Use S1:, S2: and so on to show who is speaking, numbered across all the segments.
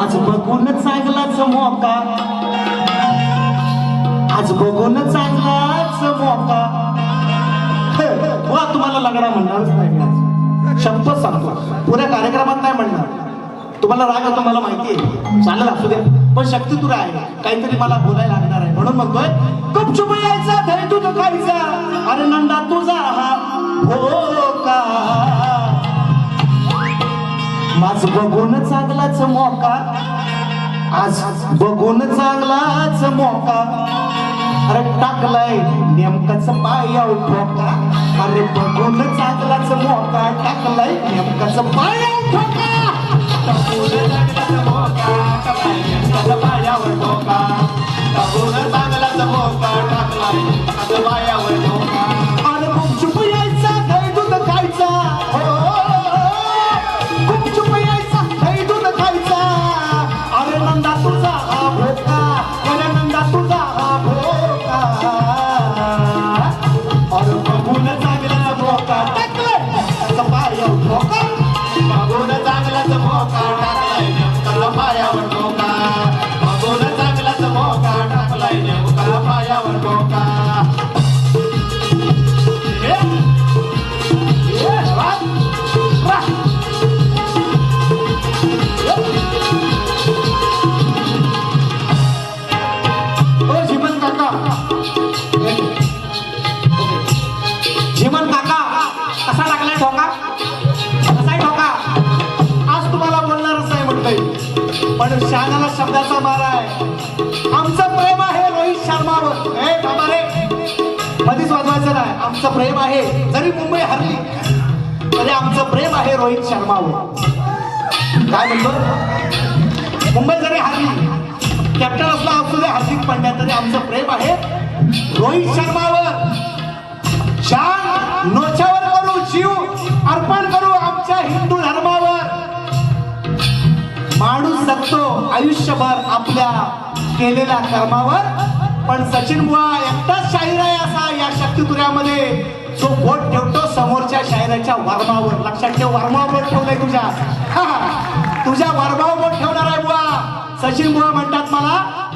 S1: आज बघून चांगलाच मोका. आज बघून चांगलाच मोका. वा तुम्हाला लग्ना म्हणणारच नाही आज. शब्द सांगतो. पुऱ्या कार्यक्रमात नाही म्हणणार. तुम्हाला राग येतो मला माहिती आहे. चालेल असू द्या. पण शक्ती तुला आहे. काहीतरी मला बोलायला लागणार आहे. म्हणून म्हणतोय गुपचुप यायचा धरी तू खायचा. अरे नंदा तुझा हा हो माझ बघून चांगलाच मोका. आज बघून चांगलाच मोका. अरे टाकलाय नेमकाच पाया ठोका. अरे बघून चांगलाच मोका. टाकलाय नेमकाच पाया ठोका. जीवन काका जीवन काका कसा टाकलाय ठोका? कसा ठोका? आज तुम्हाला बोलणारच नाही म्हणतोय. पण शहाण्याला शब्दाचा मारा आहे. आमचं प्रेम आहे रोहित शर्मावर. हे बाबा रे. मधीच वाजवायचं नाही. आमचं प्रेम आहे. जरी मुंबई हरली तरी आमचं प्रेम आहे रोहित शर्मावर. काय म्हणतो? मुंबई जरी हरली कॅप्टन असला असू दे हार्दिक पांड्या तरी आमचं प्रेम आहे. रोहित शर्मावर शान नोच्यावर करू जीव अर्पण करू आमच्या हिंदू धर्मावर. माणूस जगतो आयुष्यभर आपल्या केलेल्या कर्मावर. पण सचिन बुवा एकटाच शाहीर आहे असा या शक्तितुऱ्यामध्ये जो बोट ठेवतो समोरच्या शाहिराच्या वर्मावर. लक्षात ठेव वर्मावर बोट ठेवलाय तुझ्या. हा, तुझ्या वर्मावर बोट ठेवणार आहे बुवा. सचिन बुवा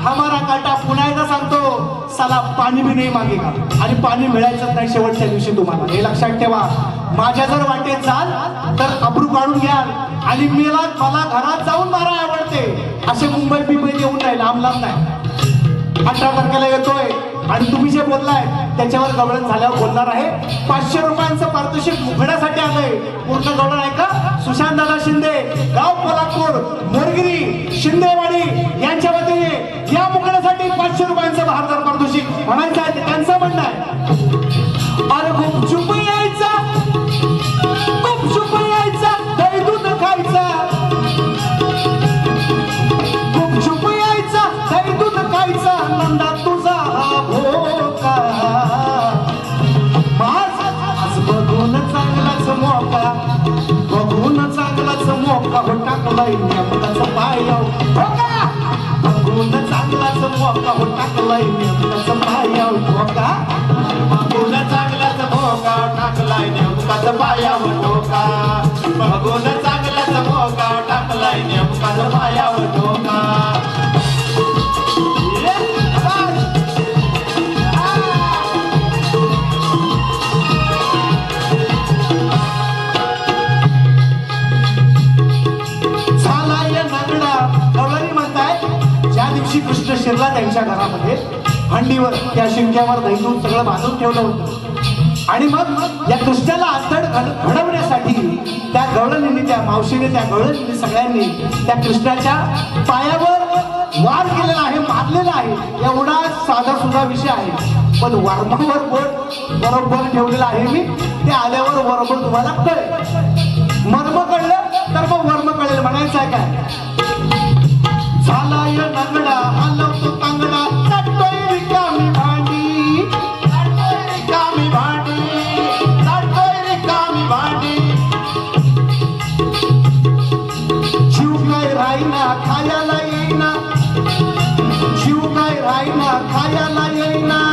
S1: हमारा काटा पुन्हा एकदा सांगतो. साला पाणी बी नाही मागेगा आणि पाणी मिळायचं नाही शेवटच्या दिवशी तुम्हाला. हे लक्षात ठेवा. माझ्या जर वाटेत जाल तर अब्रू काढून घ्याल. आणि मला मला घरात जाऊन मारा आवडते. असे मुंबई बिंबई येऊन राहील. लांब लांब नाही. अठरा तारखेला येतोय. आणि तुम्ही जे बोललाय त्याच्यावर गवळण झाल्यावर बोलणार आहे. पाचशे रुपयांचं पारितोषिक उघड्यासाठी आलंय. पूर्ण गवळण आहे का? सुशांत दादा शिंदे गाव पोलादपूर मोरगिरी शिंदेवाडी यांच्या वतीने या मुखण्यासाठी पाचशे रुपयांचं भारदार पारितोषिक म्हणायचं आहे. चांगलाच बघून चांगलाच मोका हो टाकलाय नेमकाच पाया बघून चांगलाच मोका हो टाकलाय नेमकाच पाया भोका
S2: बघून चांगलाच मोका टाकलाय नेमकाच पायावर ठोका बघून
S1: शिरला त्यांच्या घरामध्ये हंडीवर त्या शिंक्यावर दैदूत सगळं बांधून ठेवलं होतं. आणि मग या कृष्णाला आतड घड- घडवण्यासाठी त्या गवळणीने त्या मावशीने त्या गवळणीने सगळ्यांनी त्या कृष्णाच्या पायावर वार केलेला आहे मारलेला आहे. एवढा साधा सुद्धा विषय आहे. पण वर्मावर बोट बरोबर ठेवलेला आहे मी. ते आल्यावर बरोबर तुम्हाला कळेल. मर्म कळलं तर मग वर्म कळेल. म्हणायचं आहे काय? झाला राहीना खायला येईना. जीव काय राहीना खायला येईना.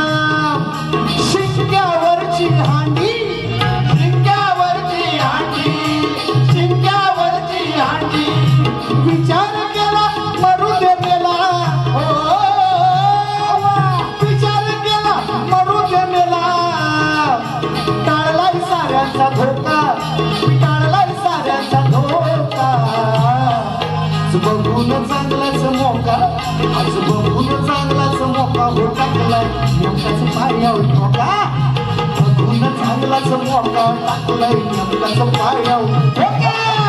S1: आज बघून चांगलाच मोका
S2: हो टाकलाय नेमकाच पायाव ठोका बघून चांगलाच मोका टाकलाय नेमकाच पायाव ठोका